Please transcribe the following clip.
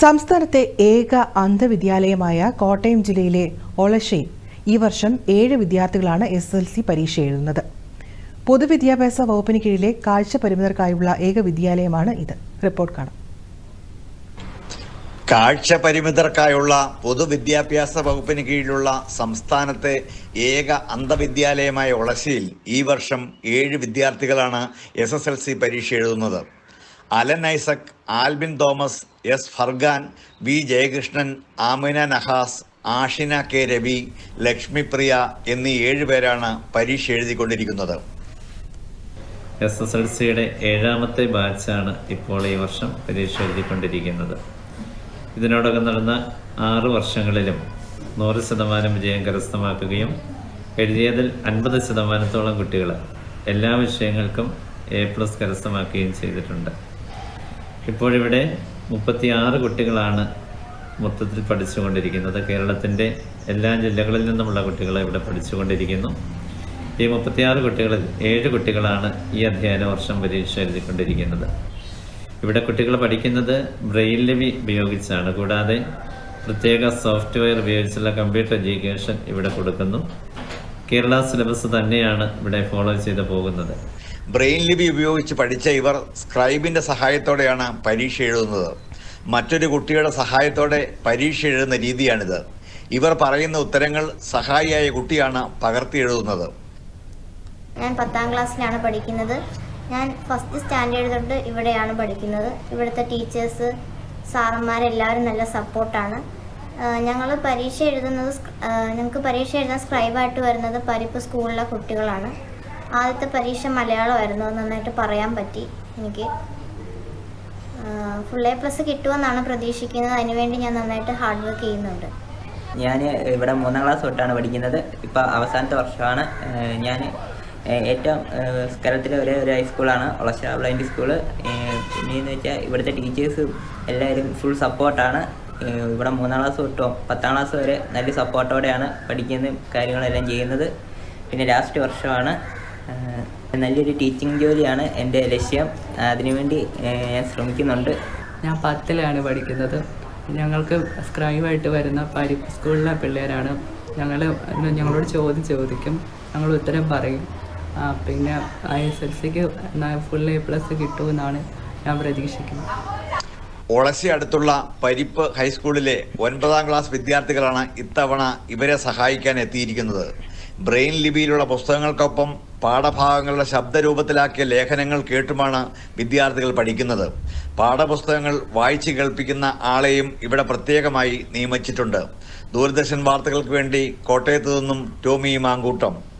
സംസ്ഥാനത്തെ ഏക അന്ധവിദ്യാലയമായ കോട്ടയം ജില്ലയിലെ ഒളശയിൽ ഈ വർഷം ഏഴ് വിദ്യാർത്ഥികളാണ് എസ് എൽ സി പരീക്ഷ എഴുതുന്നത്. പൊതുവിദ്യാഭ്യാസ വകുപ്പിന് കീഴിലെ കാഴ്ച പരിമിതർക്കായുള്ള ഏക വിദ്യാലയമാണ് ഇത്. റിപ്പോർട്ട് കാണാം. കാഴ്ച പരിമിതർക്കായുള്ള പൊതുവിദ്യാഭ്യാസ വകുപ്പിന് കീഴിലുള്ള സംസ്ഥാനത്തെ ഏക അന്ധവിദ്യാലയമായ ഒളശയിൽ ഈ വർഷം ഏഴ് വിദ്യാർത്ഥികളാണ് എസ് എസ് എൽ സി പരീക്ഷ എഴുതുന്നത്. Alan Isaac Albin Thomas S Fargan V Jayakrishnan Amina Nahas Ashina K Ravi Lakshmipriya എന്നീ ഏഴുപേരാണ് പരീക്ഷ എഴുതിക്കൊണ്ടിരിക്കുന്നത്. എസ് എസ് എൽ സിയുടെ ഏഴാമത്തെ ബാച്ചാണ് ഇപ്പോൾ ഈ വർഷം പരീക്ഷ എഴുതിക്കൊണ്ടിരിക്കുന്നത്. ഇതിനോടകം നടന്ന ആറ് വർഷങ്ങളിലും നൂറ് ശതമാനം വിജയം കരസ്ഥമാക്കുകയും എഴുതിയതിൽ അൻപത് ശതമാനത്തോളം കുട്ടികൾ എല്ലാ വിഷയങ്ങൾക്കും എ പ്ലസ് കരസ്ഥമാക്കുകയും ചെയ്തിട്ടുണ്ട്. ഇപ്പോഴിവിടെ മുപ്പത്തിയാറ് കുട്ടികളാണ് മൊത്തത്തിൽ പഠിച്ചുകൊണ്ടിരിക്കുന്നത്. കേരളത്തിന്റെ എല്ലാ ജില്ലകളിൽ നിന്നുമുള്ള കുട്ടികൾ ഇവിടെ പഠിച്ചുകൊണ്ടിരിക്കുന്നു. ഈ മുപ്പത്തിയാറ് കുട്ടികളിൽ ഏഴ് കുട്ടികളാണ് ഈ അധ്യയന വർഷം പരീക്ഷ എഴുതിക്കൊണ്ടിരിക്കുന്നത്. ഇവിടെ കുട്ടികൾ പഠിക്കുന്നത് ബ്രെയിൽ ലിവി ഉപയോഗിച്ചാണ്. കൂടാതെ പ്രത്യേക സോഫ്റ്റ്വെയർ ഉപയോഗിച്ചുള്ള കമ്പ്യൂട്ടർ എഡ്യൂക്കേഷൻ ഇവിടെ കൊടുക്കുന്നു. കേരള സിലബസ് തന്നെയാണ് ഇവിടെ ഫോളോ ചെയ്ത് പോകുന്നത്. ബ്രെയിൻ ലിപി ഉപയോഗിച്ച് പഠിച്ച ഇവർ സ്ക്രൈബിന്റെ സഹായത്തോടെയാണ് പരീക്ഷ എഴുതുന്നത്. മറ്റൊരു കുട്ടിയുടെ സഹായത്തോടെ പരീക്ഷ എഴുതുന്ന രീതിയാണിത്. ഇവർ പറയുന്ന ഉത്തരങ്ങൾ സഹായിയായ കുട്ടിയാണ് പകർത്തി എഴുതുന്നത്. ഞാൻ പത്താം ക്ലാസ്സിലാണ് പഠിക്കുന്നത്. ഞാൻ ഫസ്റ്റ് സ്റ്റാൻഡേർഡ് തൊട്ട് ഇവിടെയാണ് പഠിക്കുന്നത്. ഇവിടുത്തെ ടീച്ചേഴ്സ് സാറന്മാരെല്ലാവരും നല്ല സപ്പോർട്ടാണ് ഞങ്ങൾ പരീക്ഷ എഴുതുന്നത് ഞങ്ങൾക്ക് പരീക്ഷ എഴുതാൻ സ്ക്രൈബായിട്ട് വരുന്നത് പരിപ്പ് സ്കൂളിലെ കുട്ടികളാണ്. ആദ്യത്തെ പരീക്ഷ മലയാളമായിരുന്നു നന്നായിട്ട് പറയാൻ പറ്റി എനിക്ക്. ഫുൾ എ പ്ലസ് കിട്ടുമെന്നാണ് പ്രതീക്ഷിക്കുന്നത്. അതിനുവേണ്ടി ഞാൻ നന്നായിട്ട് ഹാർഡ് വർക്ക് ചെയ്യുന്നുണ്ട്. ഞാൻ ഇവിടെ മൂന്നാം ക്ലാസ് തൊട്ടാണ് പഠിക്കുന്നത്. ഇപ്പോൾ അവസാനത്തെ വർഷമാണ്. ഞാൻ ഏറ്റവും കേരളത്തിലെ ഒരേ ഒരു ഹൈസ്കൂളാണ് ഒളശ ബ്ലൈൻഡ് സ്കൂൾ പിന്നെയെന്ന് വെച്ചാൽ ഇവിടുത്തെ ടീച്ചേഴ്സ് എല്ലാവരും ഫുൾ സപ്പോർട്ടാണ് ഇവിടെ മൂന്നാം ക്ലാസ് തൊട്ടോ പത്താം ക്ലാസ് വരെ നല്ല സപ്പോർട്ടോടെയാണ് പഠിക്കുന്നതും കാര്യങ്ങളെല്ലാം ചെയ്യുന്നത്. പിന്നെ ലാസ്റ്റ് വർഷമാണ് നല്ലൊരു ടീച്ചിങ് ജോലിയാണ് എന്റെ ലക്ഷ്യം. അതിനുവേണ്ടി ഞാൻ ശ്രമിക്കുന്നുണ്ട്. ഞാൻ പത്തിലാണ് പഠിക്കുന്നത്. ഞങ്ങൾക്ക് സ്ക്രൈബായിട്ട് വരുന്ന പരി സ്കൂളിലെ പിള്ളേരാണ്. ഞങ്ങൾ ഞങ്ങളോട് ചോദ്യം ചോദിക്കും. ഞങ്ങൾ ഉത്തരം പറയും. പിന്നെ ഐ എസ് എൽ സിക്ക് ഫുൾ എ പ്ലസ് കിട്ടുമെന്നാണ് ഞാൻ പ്രതീക്ഷിക്കുന്നത്. ഒളശി അടുത്തുള്ള പരിപ്പ് ഹൈസ്കൂളിലെ ഒൻപതാം ക്ലാസ് വിദ്യാർത്ഥികളാണ് ഇത്തവണ ഇവരെ സഹായിക്കാൻ എത്തിയിരിക്കുന്നത്. ബ്രെയിൻ ലിപിയിലുള്ള പുസ്തകങ്ങൾക്കൊപ്പം പാഠഭാഗങ്ങളുടെ ശബ്ദരൂപത്തിലാക്കിയ ലേഖനങ്ങൾ കേട്ടുമാണ് വിദ്യാർത്ഥികൾ പഠിക്കുന്നത്. പാഠപുസ്തകങ്ങൾ വായിച്ചു കേൾപ്പിക്കുന്ന ആളെയും ഇവിടെ പ്രത്യേകമായി നിയമിച്ചിട്ടുണ്ട്. ദൂരദർശൻ വാർത്തകൾക്ക് വേണ്ടി കോട്ടയത്തു നിന്നും ടോമി മാങ്കൂട്ടം.